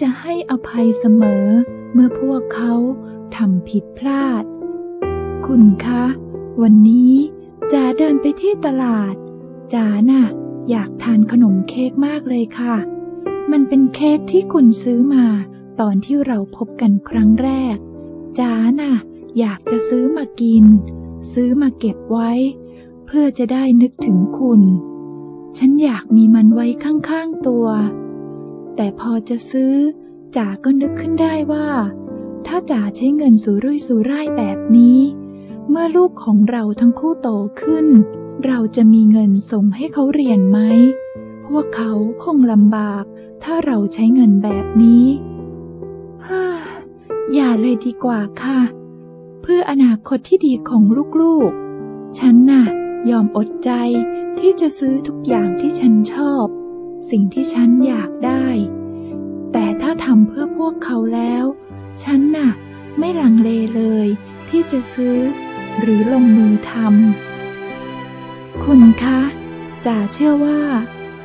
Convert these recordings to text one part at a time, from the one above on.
จะให้อภัยเสมอ เมื่อพวกเขาทำผิดพลาด คุณคะ วันนี้จ๋าเดินไปที่ตลาดจ๋าน่ะ อยากทานขนมเค้กมากเลยค่ะ มันเป็นเค้กที่คุณซื้อมา ตอนที่เราพบกันครั้งแรกจ๋าน่ะ อยากจะซื้อมากิน ซื้อมาเก็บไว้ เพื่อจะได้นึกถึงคุณ ฉันอยากมีมันไว้ข้างๆตัว แต่พอจะซื้อจ๋าก็นึกขึ้นได้ว่า ถ้าจ๋าใช้เงินสุรุ่ยสุร่ายแบบนี้ เมื่อลูกของเราทั้งคู่โตขึ้น เราจะมีเงินส่งให้เขาเรียนไหม พวกเขาคงลำบาก ถ้าเราใช้เงินแบบนี้เฮ้ออย่าเลยดีกว่าค่ะ เพื่ออนาคตที่ดีของลูกๆ ฉันน่ะ ยอมอดใจที่จะซื้อทุกอย่างที่ฉันชอบ สิ่งที่ฉันอยากได้ แต่ถ้าทำเพื่อพวกเขาแล้ว ฉันน่ะ ไม่ลังเลเลย ที่จะซื้อ หรือลงมือทำคุณคะจ๋าเชื่อว่า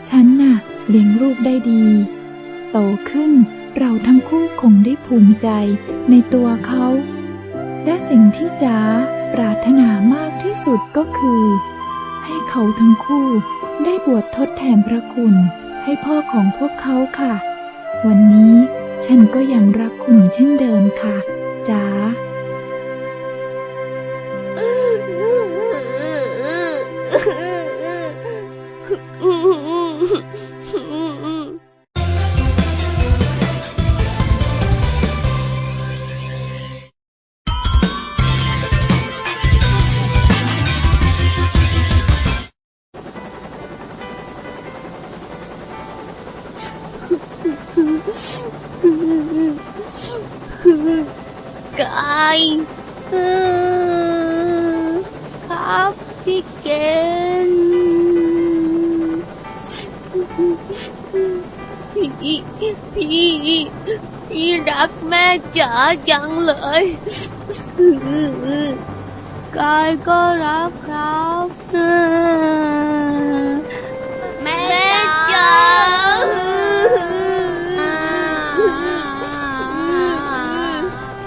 ฉันน่ะ เลี้ยงลูกได้ดี โตขึ้นเราทั้งคู่คงได้ภูมิใจในตัวเขา และสิ่งที่จ๋าปรารถนามากที่สุดก็คือ ให้เขาทั้งคู่ได้บวชทดแทนพระคุณ ให้พ่อของพวกเขาค่ะ วันนี้ฉันก็ยังรักคุณเช่นเดิมค่ะจ๋า กายครับพี่เกณฑ์พี่พี่พี่รักแม่จ๋าจังเลยกายก็รักครับ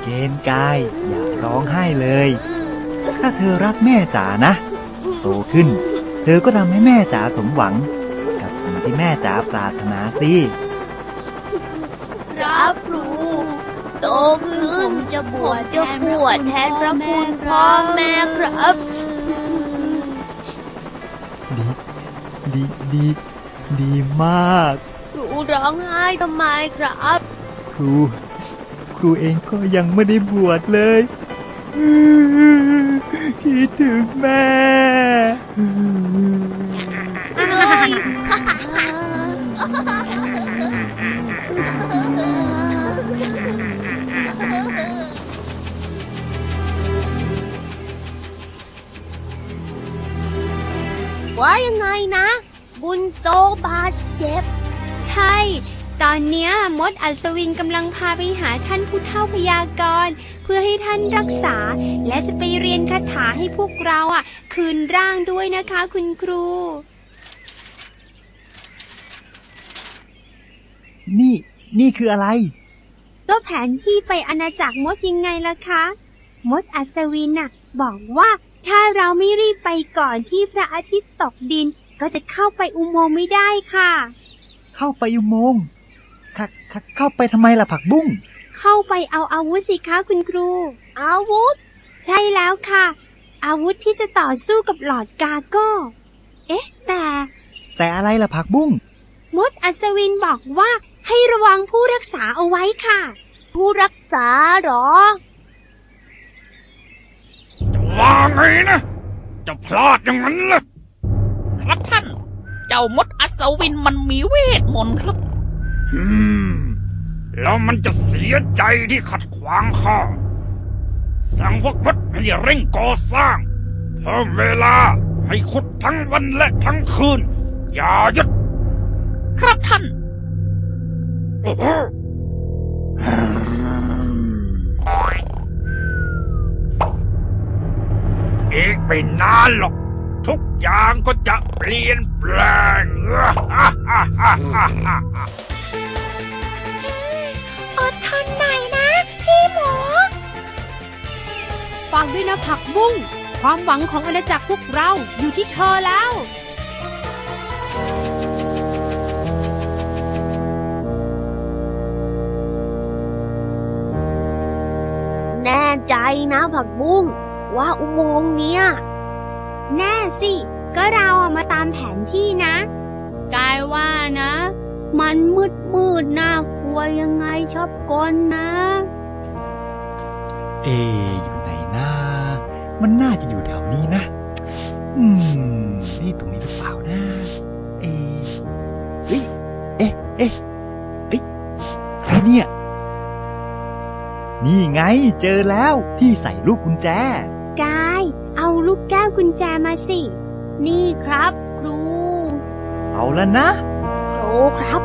เจนกาย อย่าร้องไห้เลย ถ้าเธอรักแม่จ๋านะ โตขึ้น เธอก็ทำให้แม่จ๋าสมหวัง กับสิ่งที่แม่จ๋าปรารถนาสิครับครู โตขึ้นจะบวชจะบวชแทนพระคุณพ่อแม่ครับ ดีดีดีมาก ครูร้องไห้ทำไมครับ ครูค รูเองก็ยังไม่ได้บวชเลยคิดถึงแม่ว่ายังไงนะ บุญโตบาดเจ็บ ใช่ ตอนเนี้ยมดอัศวินกำลังพาไปหาท่านผู้เฒ่าพยากรณ์เพื่อให้ท่านรักษา และจะไปเรียนคาถาให้พวกเราอะ คืนร่างด้วยนะคะคุณครู นี่ นี่คืออะไร ก็แผนที่ไปอาณาจักรมดยังไงล่ะคะ มดอัศวินน่ะ บอกว่าถ้าเราไม่รีบไปก่อนที่พระอาทิตย์ตกดิน ก็จะเข้าไปอุโมงค์ไม่ได้ค่ะ เข้าไปอุโมงค์ค่ะค่ะ เข้าไปทำไมล่ะผักบุ้ง เข้าไปเอาอาวุธสิคะคุณครู อาวุธ ใช่แล้วค่ะ อาวุธที่จะต่อสู้กับหลอดกาโก้ เอ๊ะ แต่ แต่อะไรล่ะผักบุ้ง มดอัศวินบอกว่าให้ระวังผู้รักษาเอาไว้ค่ะ ผู้รักษาเหรอว่าไงนะ จะพลาดอย่างนั้นล่ะครับท่าน เจ้ามดอัศวินมันมีเวทมนต์ครับอืม แล้วมันจะเสียใจที่ขัดขวางข้า สั่งพวกมดให้เร่งก่อสร้าง เพิ่มเวลาให้ขุดทั้งวันและทั้งคืน อย่าหยุด ครับท่าน โอ้โหอีกไม่นานหรอก ทุกอย่างก็จะเปลี่ยนแปลงอดทนหน่อยนะ พี่หมูฟังด้วยนะผักบุ้งความหวังของอาณาจักรพวกเราอยู่ที่เธอแล้วแน่ใจนะผักบุ้งว่าอุโมงค์เนี้ย แน่สิ ก็เราอะมาตามแผนที่นะกายว่านะ มันมืดมืดน่ากลัวยังไงชอบกลนะ เอ อยู่ไหนนะมันน่าจะอยู่แถวนี้นะ อืมนี่ตรงนี้หรือเปล่านะ เอเฮ้ยเอ๊ะเอ๊ะเอ๊ะใครเนี่ย นี่ไงเจอแล้วที่ใส่ลูกกุญแจ ลูกแก้วกุญแจมาสิ นี่ครับ ครู เอาละนะครูครับ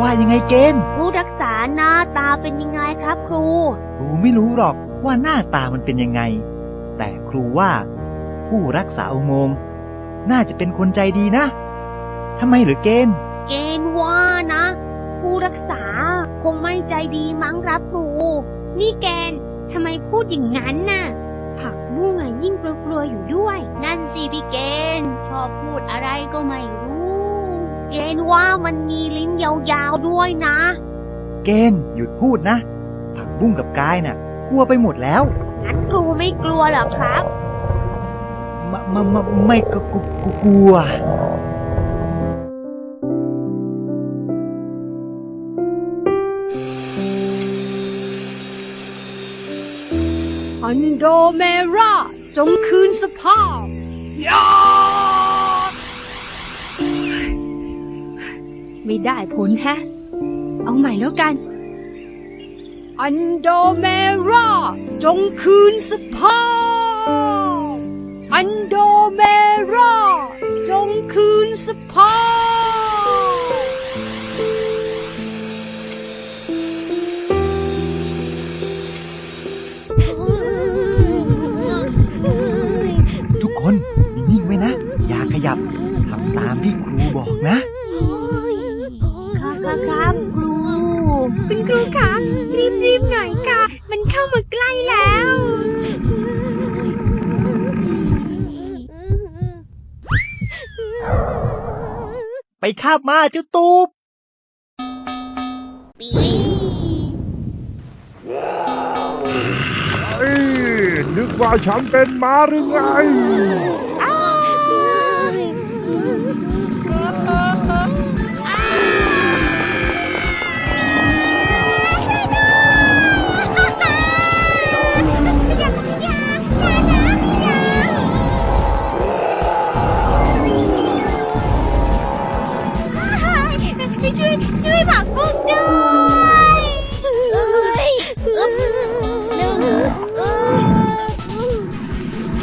ว่ายังไงเกณฑ์ผู้รักษาหน้าตาเป็นยังไงครับ ครู ครูไม่รู้หรอกว่าหน้าตามันเป็นยังไง แต่ครูว่า ผู้รักษาอุโมงค์น่าจะเป็นคนใจดีนะทำไมหรือเกณฑ์ เกณฑ์ว่านะ ผู้รักษาคงไม่ใจดีมั้งครับครู นี่แกนทำไมพูดอย่างนั้นน่ะผักบุ้งอะยิ่ง กลัวๆอยู่ด้วย นั่นสิพี่เกณฑ์ชอบพูดอะไรก็ไม่รู้ เกณฑ์ว่ามันมีลิ้นยาวๆด้วยนะ เกณฑ์หยุดพูดนะ ผักบุ้งกับกายน่ะ กลัวไปหมดแล้ว งั้นครูไม่กลัวเหรอครับมามามาไม่ก็กกกลัวอันโดเมรา จงคืนสภาพไม่ได้ผลแฮะ เอาใหม่แล้วกัน อันโดเมราจงคืนสภาพ อันโดเมราจงคืนส ย่าขยับทำตามที่ครูบอกนะ ครับครับครับครูคุณครูคะรีบๆหน่อยค่ะ มันเข้ามาใกล้แล้ว ไปคาบมาเจ้าตูบเอ้ยนึกว่าฉันเป็นม้าหรือไง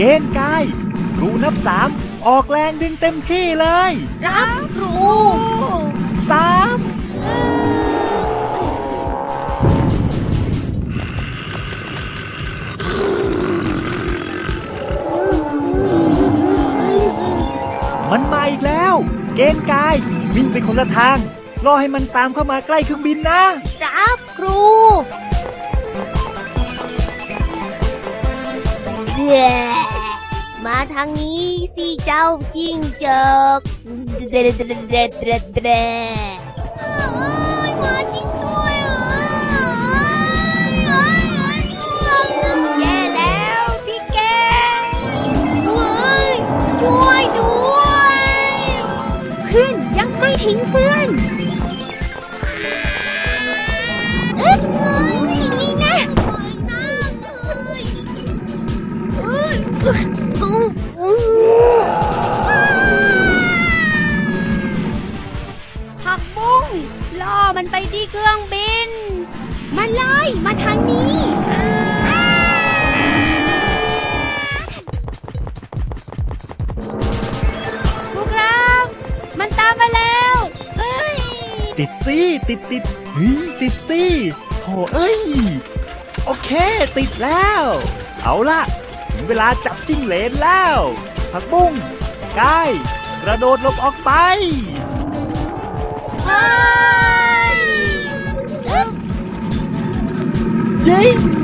เกณฑ์กาย ครูนับสามออกแรงดึงเต็มที่เลย รับครูสามมันมาอีกแล้ว เกณฑ์กายวิ่งไปคนละทาง รอให้มันตามเข้ามาใกล้เครื่องบินนะ รับครู มาทางนี้สิเจ้าจิ้งจกเดดเดเดดเดเดดแย่แล้วพี่แกเฮ้ยช่วยด้วยเพื่อนยังไม่ทิ้งเพื่อ ที่เครื่องบิน มาเลยมาทางนี้พวกเรามันตามมาแล้วเอ้ยติดสิติดติดเฮ้ยติดสิโถเอ้ย โอเค ติดแล้ว เอาล่ะ ถึงเวลาจับจิ้งเหลนแล้ว ผักบุ้งกายกระโดดหลบออกไปยิ ง